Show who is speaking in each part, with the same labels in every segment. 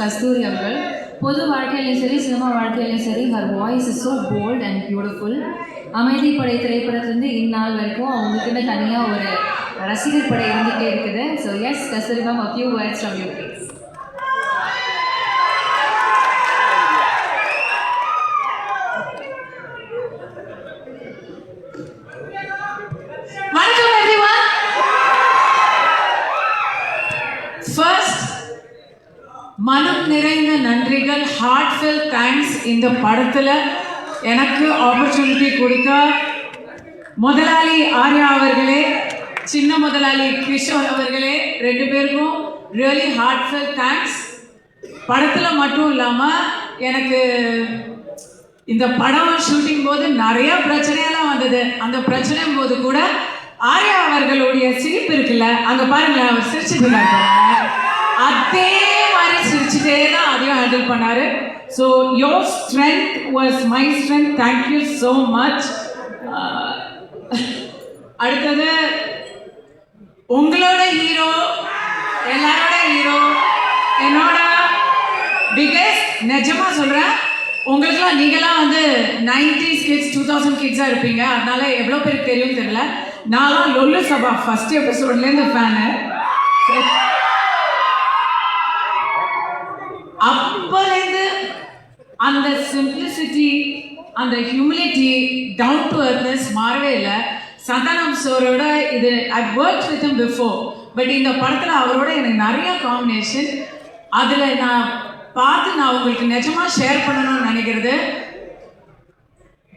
Speaker 1: கஸ்தூரி அவர்கள் பொது வாழ்க்கையிலையும் சரி சினிமா வாழ்க்கையிலையும் சரி her voice is so bold and beautiful Amaidhippadai திரைப்படத்துலேருந்து இந்நாள் வரைக்கும் அவங்களுக்குன்னு தனியாக ஒரு ரசிகர் படை இருந்துகிட்டே இருக்குது. So yes Kasthuri ma'am a few words from
Speaker 2: you heartfelt thanks இந்த படத்தில் எனக்கு ஆப்பர்ச்சுனிட்டி கொடுத்த முதலாளி ஆர்யா அவர்களே சின்ன முதலாளி கிஷோர் அவர்களே ரெண்டு பேருக்கும் ரியலி ஹார்ட்ஃபெல் தேங்க்ஸ் படத்தில் மட்டும் இல்லாமல் எனக்கு இந்த படம் ஷூட்டிங் போது நிறைய பிரச்சனையெல்லாம் வந்தது. அந்த பிரச்சனை போது கூட ஆர்யா அவர்களுடைய சிரிப்பு இருக்குல்ல அங்கே பாருங்களேன் அவர் சிரிச்சுட்டு அதே சிரிச்சுட்டே தான் அதையும் ஹேண்டில் பண்ணாரு. So your strength was my strength thank you so much அடுத்தது உங்களோட ஹீரோ எல்லாரோட ஹீரோ என்னோட பிகெஸ்ட் நிஜமாக சொல்கிறேன் உங்களுக்குலாம் நீங்களாம் வந்து நைன்டிஸ் கிட்ஸ் டூ தௌசண்ட் கிட்ஸாக இருப்பீங்க. அதனால எவ்வளோ பேருக்கு தெரியும் தெரியல. நான்லாம் லொல்லு சபா ஃபஸ்ட் எபிசோட்லேருந்து ஃபேனு அப்போலேருந்து அந்த சிம்பிளிசிட்டி அந்த ஹியூமிலிட்டி டவுன் டு அர்த்னஸ் மாறவே இல்லை. சந்தானம் சோரோட இது I work with him before but இந்த படத்தில் அவரோட எனக்கு நிறைய காம்பினேஷன் அதில் நான் பார்த்து நான் உங்களுக்கு நிஜமாக ஷேர் பண்ணணும்னு நினைக்கிறது.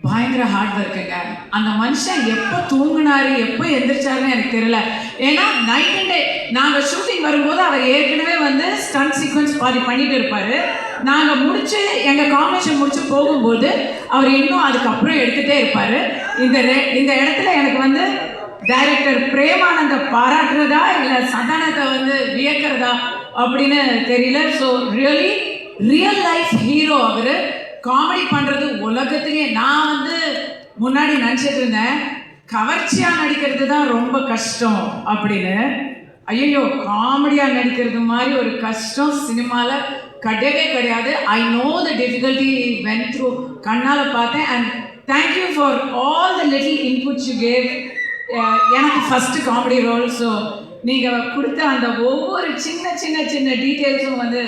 Speaker 2: பயங்கர ஹார்ட் ஒர்க்குங்க அந்த மனுஷன் எப்போ தூங்கினாரு எப்போ எந்திரிச்சாருன்னு எனக்கு தெரியல. ஏன்னா நைட் அண்ட் டே நாங்கள் ஷூட்டிங் வரும்போது அவர் ஏற்கனவே வந்து ஸ்டன் சீக்வன்ஸ் பாதி பண்ணிட்டு இருப்பார். நாங்கள் முடிச்சு எங்கள் காம்பினேஷன் முடிச்சு போகும்போது அவர் இன்னும் அதுக்கப்புறம் எடுத்துகிட்டே இருப்பார். இந்த இந்த இடத்துல எனக்கு வந்து டைரக்டர் பிரேமானந்த பாராட்டுறதா இல்லை சதானத்தை வந்து வியக்கிறதா அப்படின்னு தெரியல. So really real life hero அவர். காமெடி பண்ணுறது உலகத்திலேயே நான் வந்து முன்னாடி நினச்சிட்டு இருந்தேன் கவர்ச்சியாக நடிக்கிறது தான் ரொம்ப கஷ்டம் அப்படின்னு. ஐயோ காமெடியாக நடிக்கிறது மாதிரி ஒரு கஷ்டம் சினிமாவில் கிடையவே கிடையாது. I know the difficulty when through கண்ணால் பார்த்தேன் and thank you for all the little inputs you gave எனக்கு ஃபஸ்ட்டு காமெடி ரோல் ஸோ நீங்கள் கொடுத்த அந்த ஒவ்வொரு சின்ன சின்ன சின்ன டீட்டெயில்ஸும் வந்து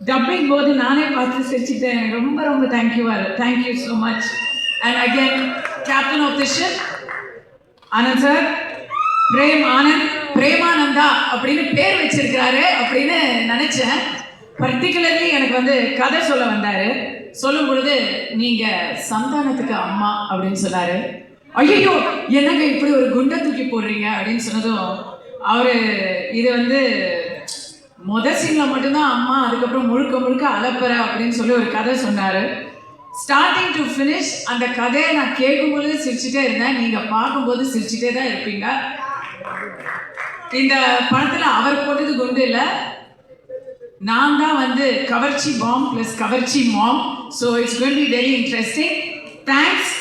Speaker 2: டப்பிங் போது நானே பார்த்து சிரிச்சுட்டேன். எனக்கு ரொம்ப ரொம்ப இருக்கு thank you so much and again captain of the ship Anand sir Prem Anand Premananda அப்படின்னு பேர் வச்சிருக்கிறாரு அப்படின்னு நினைச்சேன். பர்டிகுலர்லி எனக்கு வந்து கதை சொல்ல வந்தாரு. சொல்லும் பொழுது நீங்க சந்தானத்துக்கு அம்மா அப்படின்னு சொன்னாரு. ஐயோ என்னங்க இப்படி ஒரு குண்டை தூக்கி போடுறீங்க? அப்படின்னு சொன்னதும் அவரு இது வந்து முத சீன்ல மட்டும்தான் அம்மா அதுக்கப்புறம் முழுக்க முழுக்க அலப்பற அப்படின்னு சொல்லி ஒரு கதை சொன்னாரு. ஸ்டார்டிங் டு ஃபினிஷ் அந்த கதையை நான் கேட்கும்பொழுது சிரிச்சுட்டே இருந்தேன். நீங்க பார்க்கும்போது சிரிச்சுட்டே தான் இருப்பீங்க. இந்த படத்துல அவர் போட்டது குண்டு இல்லை. நான் தான் வந்து கவர்ச்சி பாம் ப்ளஸ் கவர்ச்சி ma'am so it's going be very interesting thanks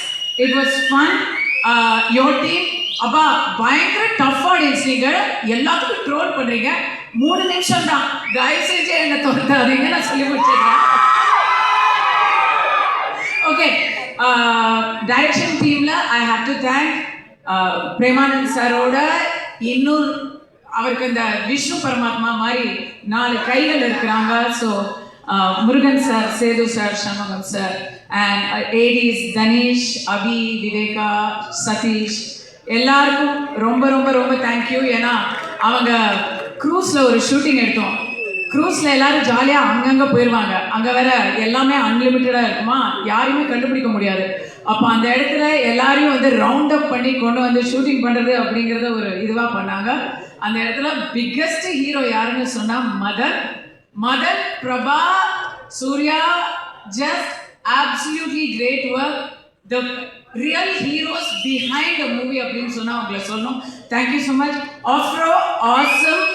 Speaker 2: it was fun your team அப்பா பயங்கர டஃப் ஆடியன்ஸ் நீங்கள் எல்லாத்துக்கும் ட்ரோல் பண்ணுறீங்க மூணு நிமிஷம் தான். தயவு செஞ்சு என்னை தோற்றாதீங்க நான் சொல்லி முடிச்சிடுறேன். ஓகே டைரக்ஷன் டீம்ல I have to thank Premanand சாரோட இன்னொரு அவருக்கு இந்த விஷ்ணு பரமாத்மா மாதிரி நாலு கைகள் இருக்கிறாங்க. So uh, Murugan sir Sethu sir Shanmugam sir and ADs Dhanesh Abhi Viveka Sathish எல்லாருக்கும் ரொம்ப ரொம்ப ரொம்ப தேங்க்யூ ஏன்னா அவங்க க்ரூஸ்ல ஒரு ஷூட்டிங் எடுத்தோம். க்ரூஸில் எல்லாரும் ஜாலியாக அங்கங்கே போயிடுவாங்க அங்கே வேற எல்லாமே அன்லிமிட்டடாக இருக்குமா? யாரையுமே கண்டுபிடிக்க முடியாது. அப்போ அந்த இடத்துல எல்லாரையும் வந்து ரவுண்ட் அப் பண்ணி கொண்டு வந்து ஷூட்டிங் பண்ணுறது அப்படிங்கிறத ஒரு இதுவாக பண்ணாங்க. அந்த இடத்துல பிக்கஸ்ட் ஹீரோ யாருன்னு சொன்னால் mother mother Prabha Surya just absolutely great work the real heroes behind the movie அப்படின்னு சொன்னால் உங்களை சொல்லணும். Thank you so much afro awesome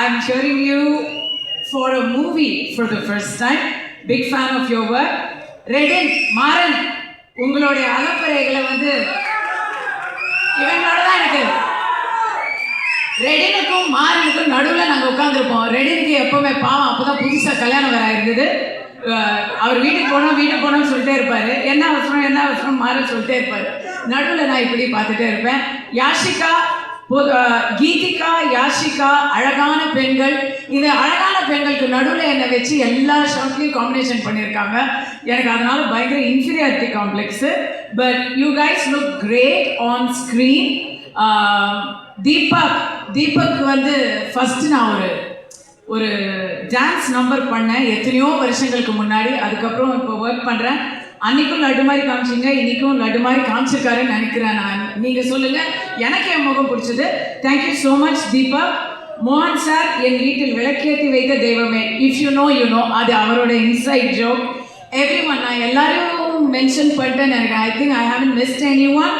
Speaker 2: I'm hearing you for for a movie the first time. Time big fan of work. Redin, Maran, Maran உங்களுடைய அகப்பறைகளை வந்து இவங்களோட தான் எனக்கு ரெடினுக்கும் மாறனுக்கும் நடுவில் நாங்கள் உட்காந்துருப்போம் ரெடினுக்கு எப்பவுமே பாவம் அப்போ தான் புதுசாக கல்யாணம் வர இருந்தது அவர் வீட்டுக்கு போனோம் வீட்டுக்கு போனோம்னு சொல்லிட்டே இருப்பார். என்ன அவசரம் என்ன அவசரம் மாற சொல்லிட்டே இருப்பார். நடுவில் நான் இப்படி பார்த்துட்டே இருப்பேன். யாஷிகா கீதிகா யாஷிகா அழகான பெண்கள். இந்த அழகான பெண்களுக்கு நடுவில் என்னை வச்சு எல்லா ஷாட்லையும் காம்பினேஷன் பண்ணியிருக்காங்க. எனக்கு அதனால பயங்கர inferiority complex but you guys look great on screen Deepak Deepak வந்து ஃபஸ்ட்டு நான் ஒரு ஒரு டான்ஸ் நம்பர் பண்ணேன். எத்தனையோ வருஷங்களுக்கு முன்னாடி. அதுக்கப்புறம் இப்போ ஒர்க் பண்ணுறேன் அன்னைக்கும் லட்டு மாதிரி காமிச்சிங்க இன்னைக்கும் லட்டு மாதிரி காமிச்சிருக்காருன்னு நினைக்கிறேன் நான். நீங்கள் சொல்லுங்கள் எனக்கு என் முகம் பிடிச்சது. Thank you so much Deepa. மோகன் சார் என் வீட்டில் விளக்கேற்றி வைத்த தெய்வமே. If you know you know அது அவரோட இன்சைட் ஜோக் எவ்ரி ஒன் நான் எல்லாரும் மென்ஷன் பண்ணிட்டேன் எனக்கு I think I haven't missed anyone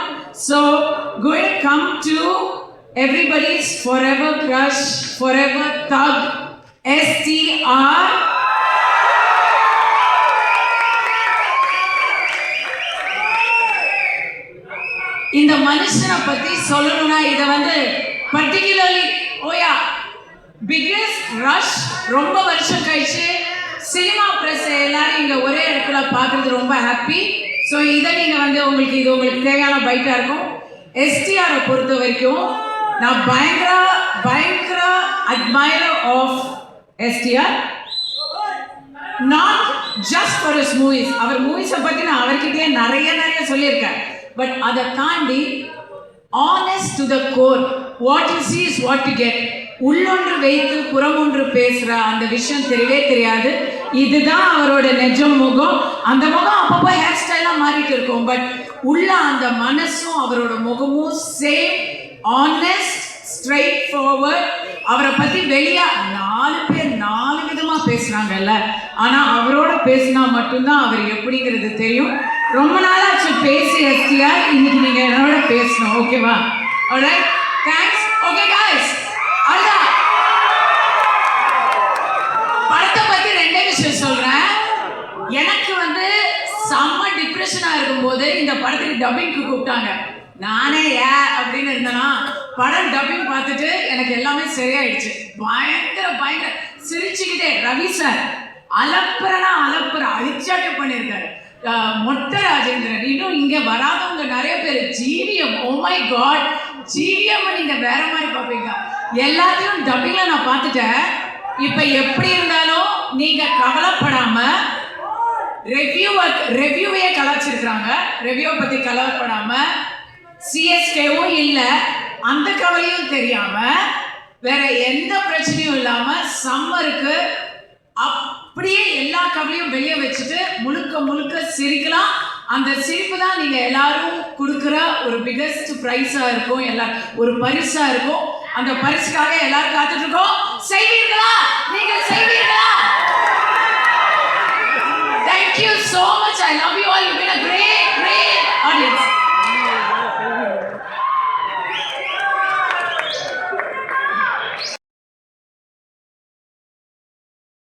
Speaker 2: so going come to everybody's forever crush forever thug STR இந்த மனுஷனை பத்தி சொல்லணும்னா இதை வந்து பர்டிகுலர்லி ஓயா பிக்கஸ்ட் ரஷ் ரொம்ப வருஷம் கழிச்சு சினிமா பிரஸ் எல்லாரும் இங்க ஒரே இடத்துல பார்க்குறது ரொம்ப ஹாப்பி ஸோ இதை நீங்க வந்து உங்களுக்கு இது உங்களுக்கு தேவையான பைட்டா இருக்கும். எஸ்டிஆரை பொறுத்த வரைக்கும் நான் பயங்கர பயங்கர admirer of STR not just for his movies அவர் மூவிஸை பற்றி நான் அவர்கிட்டயே நிறைய நிறைய சொல்லியிருக்கேன். பட் அதை தாண்டி honest to the core what you see is what to get உள்ளொன்று வைத்து புறமொன்று பேசுகிற அந்த விஷயம் தெரியவே தெரியாது. இதுதான் அவரோட நெஜம் முகம். அந்த முகம் அப்பப்போ ஹேர் ஸ்டைலாக மாறிட்டு இருக்கும். பட் உள்ள அந்த மனசும் அவரோட முகமும் சேம் ஆனஸ்ட் ஸ்ட்ரைட் ஃபார்வர்ட் அவரை பற்றி வெளியாக நாலு பேர் நாலு விதமாக பேசுனாங்கல்ல. ஆனா அவரோட பேசினா மட்டும்தான் அவர் எப்படிங்கிறது தெரியும். ரொம்ப நாளாச்சு பேசி எஸ்டிஆர் இன்னைக்கு நீங்க என்னோட பேசணும். ஓகேவா? Alright? தேங்க்ஸ் ஓகே காய்ஸ் அவ்வளோதான் படத்தை பத்தி ரெண்டே விஷயம் சொல்றேன். எனக்கு வந்து செம்ம டிப்ரெஷனா இருக்கும்போது இந்த படத்துக்கு டப்பிங்க்கு கூப்பிட்டாங்க. நானே ஏ அப்படின்னு இருந்தேன்னா படம் டப்பிங் பார்த்துட்டு எனக்கு எல்லாமே சரியாயிடுச்சு. பயங்கர பயங்கர. சிரிச்சுக்கிட்டே ரவி சார் அலப்புறனா அலப்புற அழிச்சாட்டம் பண்ணியிருக்காரு அஹ் மொட்டை ராஜேந்திரன் இன்னும் இங்க வராதவங்க நிறைய பேர் GVM oh oh my God ஜீவியம் நீங்க வேற மாதிரி பார்ப்பீங்க. எல்லாத்தையும் டப்பிங்ல நான் பார்த்துட்டேன். இப்ப எப்படி இருந்தாலும் நீங்க கவலைப்படாம ரெவ்யூவை ரெவ்யூவையே கலாச்சிருக்கிறாங்க. ரெவ்யூவை பத்தி கவலைப்படாம சிஎஸ்கேவும் இல்லை அந்த கவலையும் தெரியாம வேற எந்த பிரச்சனையும் இல்லாம சம்மருக்கு அப்படியே எல்லா கவலையும் வெளியே வச்சுட்டு முழுக்க முழுக்க சிரிக்கலாம். அந்த சிரிப்பு தான் நீங்க எல்லாரும் கொடுக்குற ஒரு பிகஸ்ட் ப்ரைஸாக இருக்கும். எல்லா ஒரு பரிசா இருக்கும். அந்த பரிசுக்காக எல்லாரும் காத்துட்டு இருக்கோம். செய்வீர்களா? நீங்கள்